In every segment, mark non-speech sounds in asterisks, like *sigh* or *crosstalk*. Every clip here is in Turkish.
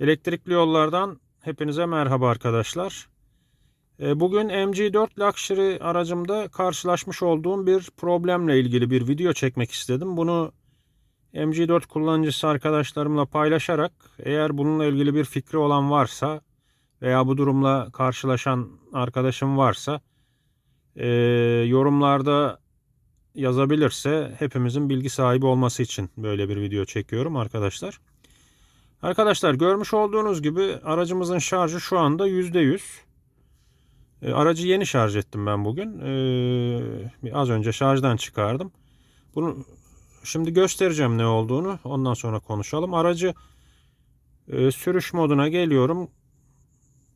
Elektrikli yollardan hepinize merhaba arkadaşlar. E, Bugün MG4 Luxury aracımda karşılaşmış olduğum bir problemle ilgili bir video çekmek istedim. Bunu MG4 kullanıcısı arkadaşlarımla paylaşarak eğer bununla ilgili bir fikri olan varsa veya bu durumla karşılaşan arkadaşım varsa e, yorumlarda yazabilirse hepimizin bilgi sahibi olması için böyle bir video çekiyorum arkadaşlar. Arkadaşlar görmüş olduğunuz gibi aracımızın şarjı şu anda %100. E, aracı yeni şarj ettim ben bugün. E, az önce şarjdan çıkardım. Bunu şimdi göstereceğim ne olduğunu. Ondan sonra konuşalım. Aracı e, sürüş moduna geliyorum.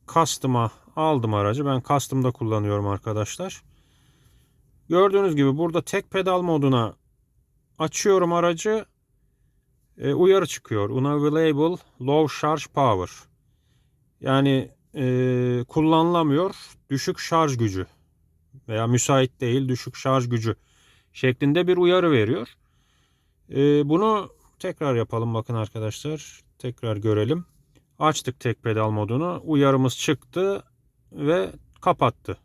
Custom'a aldım aracı. Ben Custom'da kullanıyorum arkadaşlar. Gördüğünüz gibi burada tek pedal moduna açıyorum aracı e, uyarı çıkıyor. Unavailable low charge power. Yani e, kullanılamıyor düşük şarj gücü veya müsait değil düşük şarj gücü şeklinde bir uyarı veriyor. E, bunu tekrar yapalım bakın arkadaşlar. Tekrar görelim. Açtık tek pedal modunu. Uyarımız çıktı ve kapattı.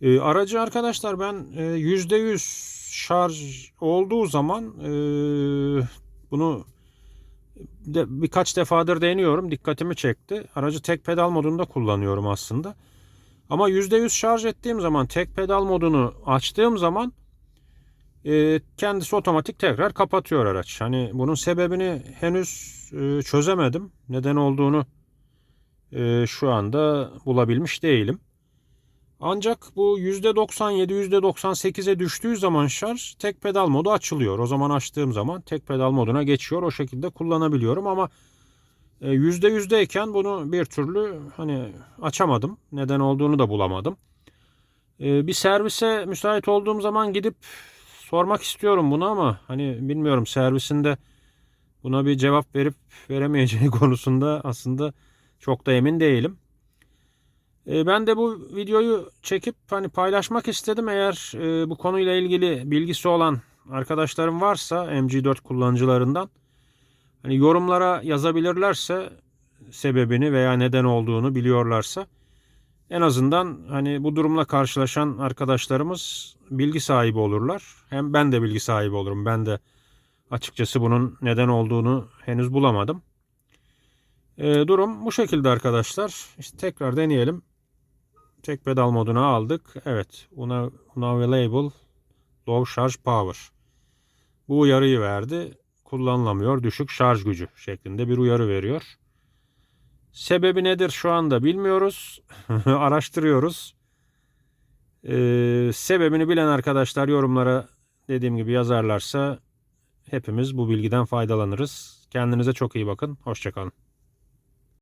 E, aracı arkadaşlar ben e, %100 şarj olduğu zaman e, bunu de, birkaç defadır deniyorum. Dikkatimi çekti. Aracı tek pedal modunda kullanıyorum aslında. Ama %100 şarj ettiğim zaman tek pedal modunu açtığım zaman e, kendisi otomatik tekrar kapatıyor araç. Hani bunun sebebini henüz e, çözemedim. Neden olduğunu e, şu anda bulabilmiş değilim. Ancak bu %97 %98'e düştüğü zaman şarj tek pedal modu açılıyor. O zaman açtığım zaman tek pedal moduna geçiyor. O şekilde kullanabiliyorum ama %100'deyken bunu bir türlü hani açamadım. Neden olduğunu da bulamadım. E, bir servise müsait olduğum zaman gidip sormak istiyorum bunu ama hani bilmiyorum servisinde buna bir cevap verip veremeyeceği *laughs* konusunda aslında çok da emin değilim. E, ben de bu videoyu çekip hani paylaşmak istedim. Eğer e, bu konuyla ilgili bilgisi olan arkadaşlarım varsa MG4 kullanıcılarından hani yorumlara yazabilirlerse sebebini veya neden olduğunu biliyorlarsa en azından hani bu durumla karşılaşan arkadaşlarımız bilgi sahibi olurlar. Hem ben de bilgi sahibi olurum. Ben de açıkçası bunun neden olduğunu henüz bulamadım. E, durum bu şekilde arkadaşlar. İşte tekrar deneyelim. Tek pedal moduna aldık. Evet. Una, unavailable low charge power. Bu uyarıyı verdi. Kullanılamıyor. Düşük şarj gücü şeklinde bir uyarı veriyor. Sebebi nedir şu anda bilmiyoruz. *laughs* Araştırıyoruz. Ee, sebebini bilen arkadaşlar yorumlara dediğim gibi yazarlarsa hepimiz bu bilgiden faydalanırız. Kendinize çok iyi bakın. Hoşçakalın.